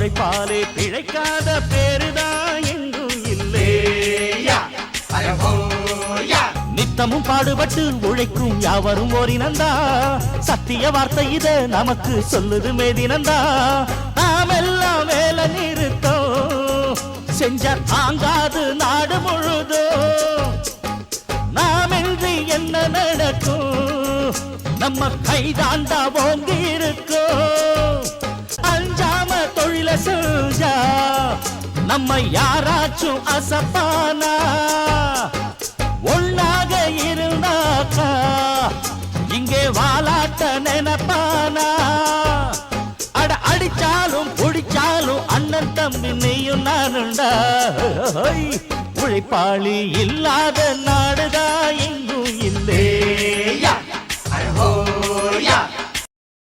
உழைப்பாலே பிழைக்காத பேருதான் எங்கும் இல்லையா நித்தமும் பாடுபட்டு உழைக்கும் யாவரும் ஓரினந்தா. சத்திய வார்த்தை இத நமக்கு சொல்லுது மேதினந்தா நாமெல்லாம் வேலை நிறுத்தம். செஞ்ச தாங்காது நாடு முழுதும். நாம் என்ன நடக்கும்? நம்ம கைதாண்டா ஓங்கி இருக்கும் தொழில செஞ்சா நம்ம யாராச்சும் அசப்பானா? ஒன்னாக இருந்தாக்கா இங்கே வாலாட்ட நினைப்பானா? அட அடிச்சாலும் பிடிச்சாலும் அண்ணன் தம்பி நீயும் நானுண்டா உழைப்பாளி இல்லாத நாடுதா